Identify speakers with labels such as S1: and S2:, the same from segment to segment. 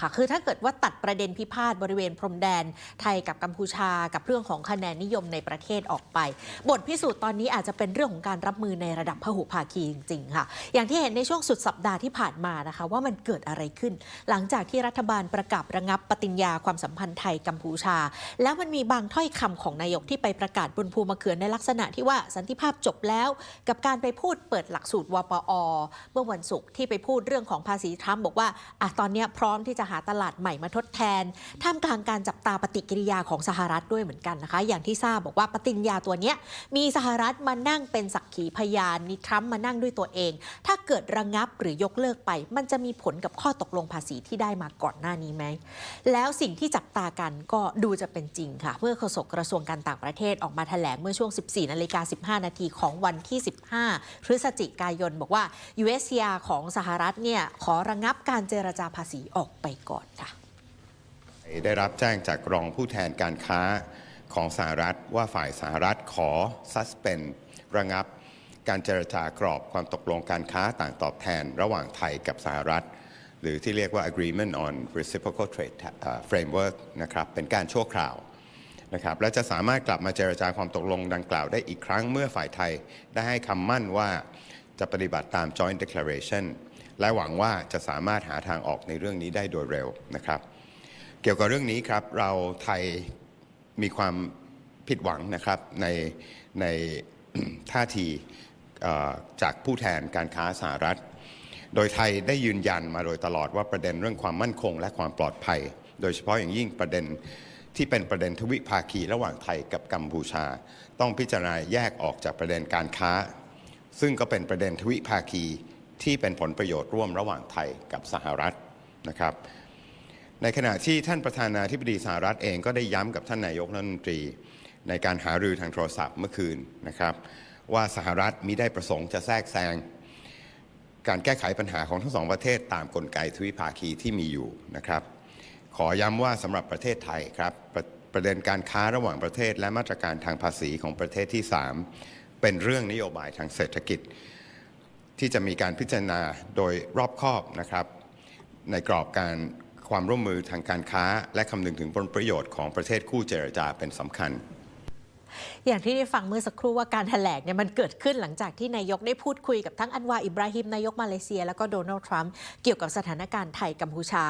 S1: ค่ะคือถ้าเกิดว่าตัดประเด็นพิพาทบริเวณพรมแดนไทยกับกัมพูชากับเรื่องของคะแนนนิยมในประเทศออกไป บทพิสูจน์ตอนนี้อาจจะเป็นเรื่องของการรับมือในระดับพหุภาคีจริงๆค่ะ อย่างที่เห็นในช่วงสุดสัปดาห์ที่ผ่านมานะคะ ว่ามันเกิดอะไรขึ้น หลังจากที่รัฐบาลประกาศระงับปฏิญญาความสัมพันธ์ไทยกัมพูชา แล้วมันมีบางถ้อยคำของนายกที่ไปประกาศบนภูมะเขือในลักษณะที่ว่าสันติภาพจบแล้ว กับการไปพูดเปิดหลักสูตรวปอ เมื่อวันศุกร์ที่ไปพูดเรื่องของภาษีทรัมป์บอกว่าอะตอนนี้พร้อมที่จะหาตลาดใหม่มาทดแทน ท่ามกลางการจับตาปฏิกิริยาของสหรัฐด้วยเหมือนกันนะคะ อย่างที่ทราบบอกว่าปฏิญญาตัวนี้มีสหรัฐมานั่งเป็นสักขีพยานนี่ทรัมป์มานั่งด้วยตัวเอง ถ้าเกิดระงับหรือยกเลิกไป มันจะมีผลกับข้อตกลงภาษีที่ได้มาก่อนหน้านี้ไหม แล้วสิ่งที่จับตากันก็ดูจะเป็นจริงค่ะ เมื่อโฆษกกระทรวงการต่างประเทศออกมาแถลงเมื่อช่วง 14นาฬิกา15 นาทีของวันที่ 15 พฤศจิกายน บอกว่า USCR ของสหรัฐเนี่ยขอระงับการเจรจาภาษีออกไปก่อนค่ะ
S2: ได้รับแจ้งจากรองผู้แทนการค้าของสหรัฐว่าฝ่ายสหรัฐขอ suspend ระงับ การเจรจากรอบความตกลงการค้าต่างตอบแทนระหว่างไทยกับสหรัฐ หรือที่เรียกว่า agreement on reciprocal trade framework นะครับเป็นการชั่วคราวนะครับและจะสามารถกลับมาเจรจาความตกลงดังกล่าวได้อีกครั้งเมื่อฝ่ายไทยได้ให้คำมั่นว่าจะปฏิบัติตาม joint declaration และหวังว่าจะสามารถหาทางออกในเรื่องนี้ได้โดยเร็วนะครับ เกี่ยวกับเรื่องนี้ครับเราไทยมีความผิดหวังนะครับในในท่าทีจากผู้แทนการค้าสหรัฐ โดยไทยได้ยืนยันมาโดยตลอดว่าประเด็นเรื่องความมั่นคงและความปลอดภัย โดยเฉพาะอย่างยิ่งประเด็นที่เป็นประเด็นทวิภาคีระหว่างไทยกับกัมพูชา ต้องพิจารณาแยกออกจากประเด็นการค้า ซึ่งก็เป็นประเด็นทวิภาคี ที่เป็นผลประโยชน์ร่วมระหว่างไทยกับสหรัฐนะครับ ในขณะที่ท่านประธานาธิบดีสหรัฐเองก็ได้ย้ำกับท่านนายกรัฐมนตรี ในการหารือทางโทรศัพท์เมื่อคืนนะครับ ว่าสหรัฐมิได้ประสงค์จะแทรกแซงการแก้ไขปัญหาของทั้งสองประเทศตามกลไกทวิภาคีที่มีอยู่นะครับ ขอย้ำว่าสำหรับประเทศไทยครับประประเด็นการค้าระหว่างประเทศและมาตรการทางภาษีของประเทศที่ 3 เป็นเรื่องนโยบายทางเศรษฐกิจ ที่จะมีการพิจารณาโดยรอบคอบนะครับ ในกรอบการความร่วมมือทางการค้า และคำนึงถึงผลประโยชน์ของประเทศคู่เจรจาเป็นสำคัญ
S1: อย่างที่ได้ฟังเมื่อสักครู่ว่าการแถลงเนี่ยมันเกิดขึ้นหลังจากที่นายกได้พูดคุยกับทั้งอันวาอิบราฮิมนายกมาเลเซีย แล้วก็โดนัลด์ทรัมป์เกี่ยวกับสถานการณ์ไทยกัมพูชา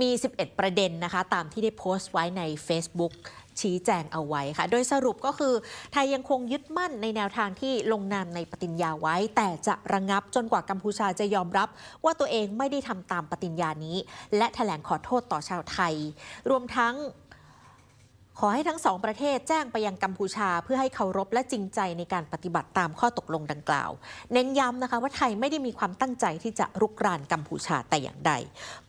S1: มี 11 ประเด็นนะคะ ตามที่ได้โพสต์ไว้ใน Facebook ชี้แจงเอาไว้ค่ะ โดยสรุปก็คือ ไทยยังคงยึดมั่นในแนวทางที่ลงนามในปฏิญญาไว้ แต่จะระงับจนกว่ากัมพูชาจะยอมรับ ว่าตัวเองไม่ได้ทำตามปฏิญญานี้ และแถลงขอโทษต่อชาวไทย รวมทั้ง ขอให้ทั้งสองประเทศแจ้งไปยังกัมพูชา เพื่อให้เคารพและจริงใจในการปฏิบัติตามข้อตกลงดังกล่าว เน้นย้ำนะคะว่าไทยไม่ได้มีความตั้งใจที่จะรุกรานกัมพูชาแต่อย่างใด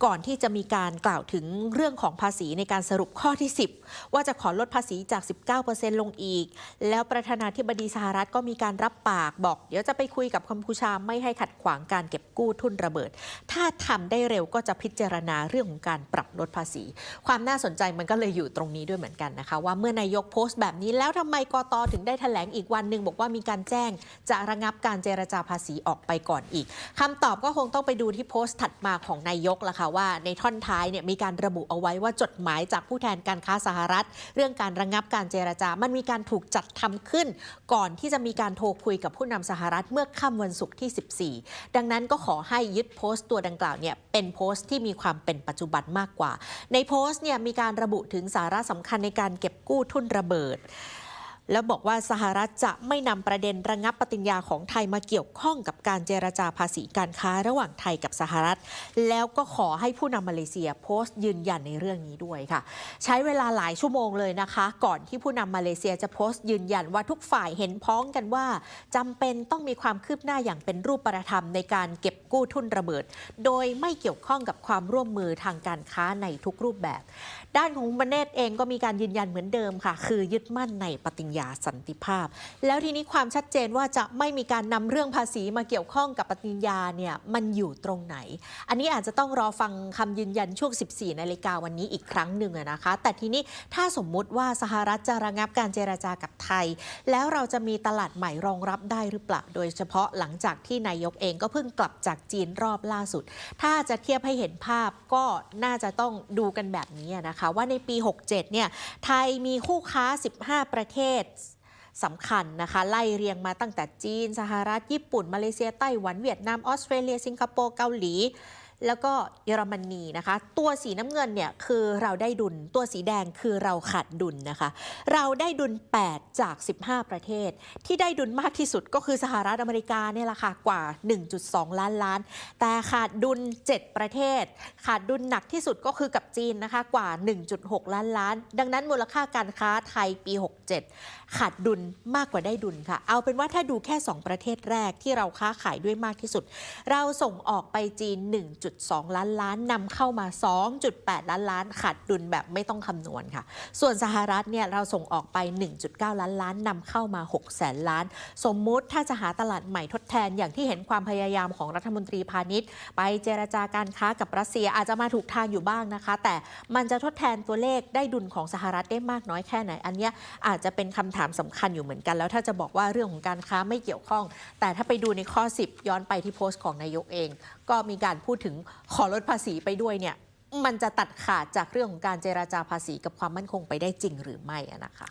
S1: ก่อนที่จะมีการกล่าวถึงเรื่องของภาษีในการสรุปข้อที่ 10 ว่าจะขอลดภาษีจาก 19%ลงอีก แล้วประธานาธิบดีสหรัฐก็มีการรับปากบอก เดี๋ยวจะไปคุยกับกัมพูชาไม่ให้ขัดขวางการเก็บกู้ทุนระเบิด ถ้าทำได้เร็วก็จะพิจารณาเรื่องของการปรับลดภาษี ความน่าสนใจมันก็เลยอยู่ตรงนี้ด้วยเหมือนกันนะคะว่าเมื่อนายกโพสต์แบบนี้แล้วทำไมกตถึงได้แถลงอีกวันหนึ่งบอกว่ามีการแจ้ง จะระงับการเจรจาภาษีออกไปก่อนอีกคำตอบก็คงต้องไปดูที่โพสต์ถัดมาของนายกละค่ะว่าในท่อนท้ายเนี่ยมีการระบุเอาไว้ว่าจดหมายจากผู้แทนการค้าสหรัฐ เรื่องการระงับการเจรจา มันมีการถูกจัดทำขึ้น ก่อนที่จะมีการโทรคุยกับผู้นำสหรัฐเมื่อค่ำวันศุกร์ที่ 14 ดังนั้นก็ขอให้ยึดโพสต์ตัวดังกล่าวเนี่ยเป็นโพสต์ที่มีความเป็นปัจจุบันมากกว่า ในโพสต์เนี่ยมีการระบุถึงสาระสำคัญในการเก็บกู้ทุนระเบิด แล้วบอกว่าสหรัฐจะไม่นำประเด็นระงับปฏิญญาของไทยมาเกี่ยวข้องกับการเจรจาภาษีการค้าระหว่างไทยกับสหรัฐ แล้วก็ขอให้ผู้นำมาเลเซียโพสต์ยืนยันในเรื่องนี้ด้วยค่ะ ใช้เวลาหลายชั่วโมงเลยนะคะ ก่อนที่ผู้นำมาเลเซียจะโพสต์ยืนยันว่าทุกฝ่ายเห็นพ้องกันว่าจำเป็นต้องมีความคืบหน้าอย่างเป็นรูปธรรมในการเก็บกู้ทุนระเบิด โดยไม่เกี่ยวข้องกับความร่วมมือทางการค้าในทุกรูปแบบ ด้านของบันเนตเองก็มีการยืนยันเหมือนเดิมค่ะ คือยึดมั่นในปฏิญญาสันติภาพ แล้วทีนี้ความชัดเจนว่าจะไม่มีการนำเรื่องภาษีมาเกี่ยวข้องกับปฏิญญาเนี่ยมันอยู่ตรงไหน อันนี้อาจจะต้องรอฟังคำยืนยันช่วง 14นาฬิกาวันนี้อีกครั้งหนึ่งนะคะ แต่ทีนี้ถ้าสมมุติว่าสหรัฐจะระงับการเจรจากับไทย แล้วเราจะมีตลาดใหม่รองรับได้หรือเปล่า โดยเฉพาะหลังจากที่นายกเองก็เพิ่งกลับจากจีนรอบล่าสุด ถ้าจะเทียบให้เห็นภาพก็น่าจะต้องดูกันแบบนี้นะคะ ว่าในปี 67เนี่ยไทยมีคู่ค้า 15 ประเทศสำคัญนะคะ ไล่เรียงมาตั้งแต่จีน สหรัฐ ญี่ปุ่น มาเลเซีย ไต้หวัน เวียดนาม ออสเตรเลีย สิงคโปร์ เกาหลี แล้วก็เยอรมนีนะคะ ตัวสีน้ำเงินเนี่ยคือเราได้ดุล ตัวสีแดงคือเราขาดดุลนะคะ เราได้ดุล 8 จาก 15 ประเทศ ที่ได้ดุลมากที่สุดก็คือสหรัฐอเมริกาเนี่ยแหละค่ะกว่า 1.2 ล้านล้าน แต่ขาดดุล 7 ประเทศ ขาดดุลหนักที่สุดก็คือกับจีนนะคะกว่า 1.6 ล้านล้าน ดังนั้นมูลค่าการค้าไทยปี 67 ขาดดุลมากกว่าได้ดุลค่ะ เอาเป็นว่าถ้าดูแค่ 2 ประเทศแรกที่เราค้าขายด้วยมากที่สุด เราส่งออกไปจีน1.2ล้านล้านนำเข้ามา 2.8 ล้านล้านขาดดุลแบบไม่ต้องคำนวณค่ะ ส่วนสหรัฐเนี่ยเราส่งออกไป 1.9 ล้านล้านนำเข้ามา 6 แสนล้าน สมมุติถ้าจะหาตลาดใหม่ทดแทนอย่างที่เห็นความพยายามของรัฐมนตรีพาณิชย์ ไปเจรจาการค้ากับรัสเซียอาจจะมาถูกทางอยู่บ้างนะคะ แต่มันจะทดแทนตัวเลขได้ดุลของสหรัฐได้มากน้อยแค่ไหน อันเนี้ยอาจจะเป็นคำถามสำคัญอยู่เหมือนกัน แล้วถ้าจะบอกว่าเรื่องของการค้าไม่เกี่ยวข้อง แต่ถ้าไปดูในข้อ 10 ย้อนไปที่โพสต์ของนายกเองก็มีการพูดถึงขอลดภาษีไปด้วยเนี่ยมันจะตัดขาดจากเรื่องของการเจราจาภาษีกับความมั่นคงไปได้จริงหรือไม่นะคะ